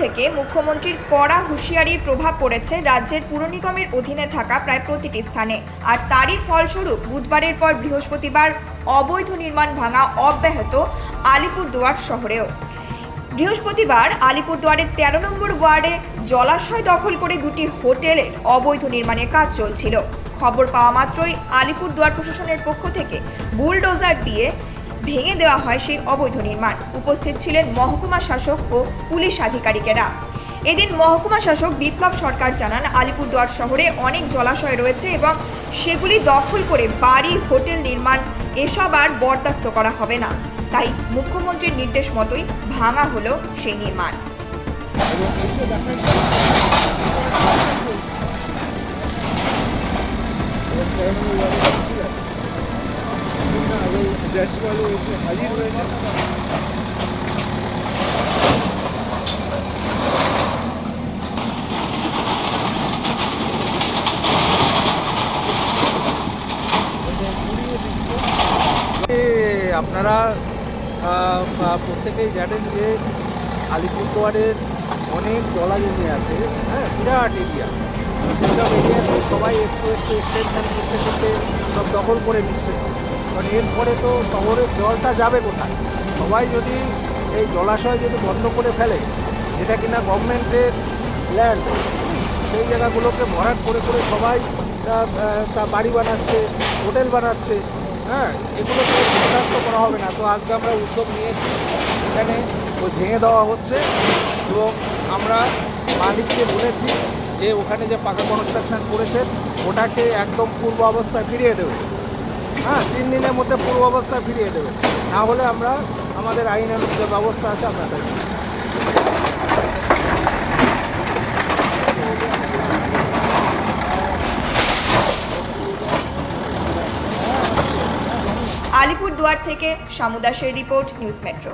থেকে মুখ্যমন্ত্রীর কড়া হুঁশিয়ারির প্রভাব পড়েছে রাজ্যের পুর নিগমের অধীনে থাকা প্রায় প্রতিটি স্থানে। আর তারই ফলস্বরূপ বুধবারের পর বৃহস্পতিবার অবৈধ নির্মাণ ভাঙা অব্যাহত আলিপুরদুয়ার শহরেও। বৃহস্পতিবার আলিপুরদুয়ারের তেরো নম্বর ওয়ার্ডে জলাশয় দখল করে দুটি হোটেলের অবৈধ নির্মাণের কাজ চলছিল। খবর পাওয়া মাত্রই আলিপুরদুয়ার প্রশাসনের পক্ষ থেকে বুলডোজার দিয়ে ভেঙে দেওয়া হয় সেই অবৈধ নির্মাণ। উপস্থিত ছিলেন মহকুমা শাসক ও পুলিশ আধিকারিকেরা। এদিন মহকুমা শাসক বিপ্লব সরকার জানান, আলিপুরদুয়ার শহরে অনেক জলাশয় রয়েছে এবং সেগুলি দখল করে বাড়ি, হোটেল নির্মাণ, এসব আর বরদাস্ত করা হবে না। তাই মুখ্যমন্ত্রীর নির্দেশ মতোই ভাঙা হলো সেই নির্মাণ। এবং জয়সওয়ালও এসে হাজির হয়েছে। আপনারা প্রত্যেকেই জানেন যে আলিপুরদুয়ারের অনেক জলা জমি আছে হ্যাঁ বিরাট এরিয়া সেসব এরিয়াতে সবাই একটু একটু এক্সটেনশন করতে করতে সব দখল করে নিচ্ছে। কারণ এরপরে তো শহরের জলটা যাবে কোথায়? সবাই যদি এই জলাশয় যদি বন্ধ করে ফেলে, যেটা কিনা গভর্নমেন্টের ল্যান্ড সেই জায়গাগুলোকে ভরাট করে করে সবাই তা বাড়ি বানাচ্ছে, হোটেল বানাচ্ছে হ্যাঁ এগুলো তো বরদাস্ত করা হবে না। তো আজকে আমরা উদ্যোগ নিয়েছি, এখানে ওই ভেঙে দেওয়া হচ্ছে এবং আমরা মালিককে বলেছি যে ওখানে যে পাকা কনস্ট্রাকশন করেছেন ওটাকে একদম পূর্ব অবস্থায় ফিরিয়ে দেবে। হ্যাঁ তিন দিনের মধ্যে পুরো অবস্থা ফিরিয়ে দেবে না হলে আমরা আমাদের আইনের যে ব্যবস্থা আছে, আমরা। আলিপুরদুয়ার থেকে সামুদাসের রিপোর্ট, নিউজ মেট্রো